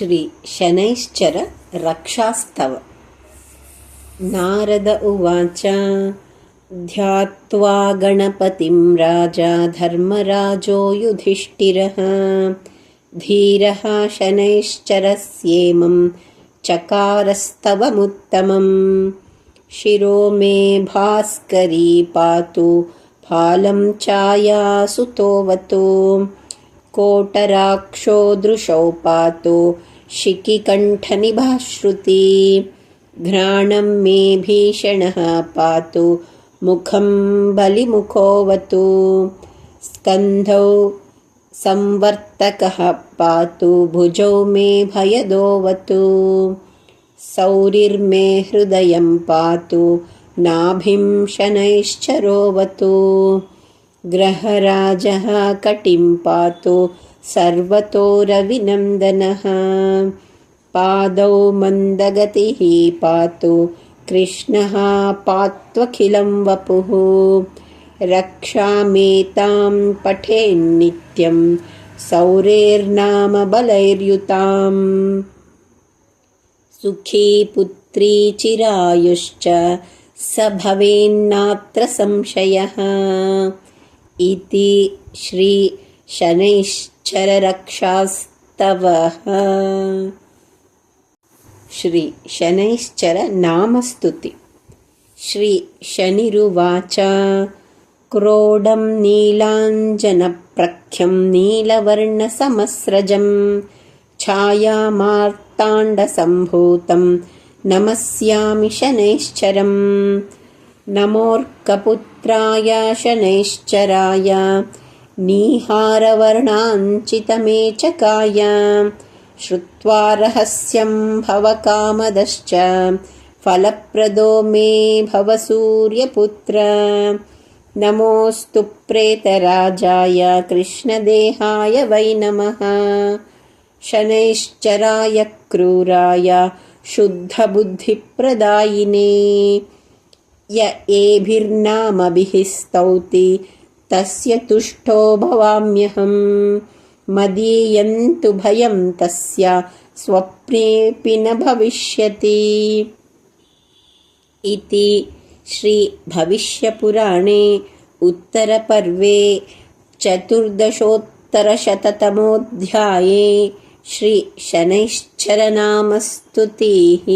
श्रीशनैश्चर रक्षास्तव। नारद उवाच ध्यात्वा गणपतिं राजा धर्मराजो युधिष्ठिरः। धीरः शनैश्चरस्येमं चकारस्तवमुत्तमम्। शिरो मे भास्करी पातु फालं चायासुतोऽवतु कोटराक्षो दृशौ पातु शिखिकण्ठनिभाश्रुति घ्राणं मे भीषणः पातु मुखं बलिमुखोऽवतु स्कन्धौ संवर्तकः पातु भुजौ मे भयदोऽवतु सौरिर्मे हृदयं पातु नाभिं शनैश्चरोऽवतु ग्रहराजः कटिं पातु सर्वतो रविनन्दनः। पादौ मन्दगतिः पातु कृष्णः पात्वखिलं वपुः। रक्षामेतां पठेन्नित्यं सौरेर्नाम बलैर्युताम्। सुखी पुत्री चिरायुश्च स भवेन्नात्र संशयः इति श्रीशनैश्चररक्षास्तवः श्रीशनैश्चरनामस्तुति श्रीशनिरुवाच क्रोडं नीलाञ्जनप्रख्यं नीलवर्णसमस्रजं छायामार्ताण्डसम्भूतं नमस्यामि शनैश्चरम् नमोऽर्कपुत्राय शनैश्चराय नीहारवर्णाञ्चितमेचकाय श्रुत्वा रहस्यं भवकामदश्च फलप्रदो मे भव सूर्यपुत्र। नमोऽस्तु प्रेतराजाय कृष्णदेहाय वै नमः। शनैश्चराय क्रूराय शुद्धबुद्धिप्रदायिने य एभिर्नामभिः स्तौति तस्य तुष्टो भवाम्यहम्। मदीयन्तु भयं तस्य स्वप्नेऽपि न भविष्यति। इति श्रीभविष्यपुराणे उत्तरपर्वे चतुर्दशोत्तरशततमोऽध्याये श्रीशनैश्चरनामस्तुतिः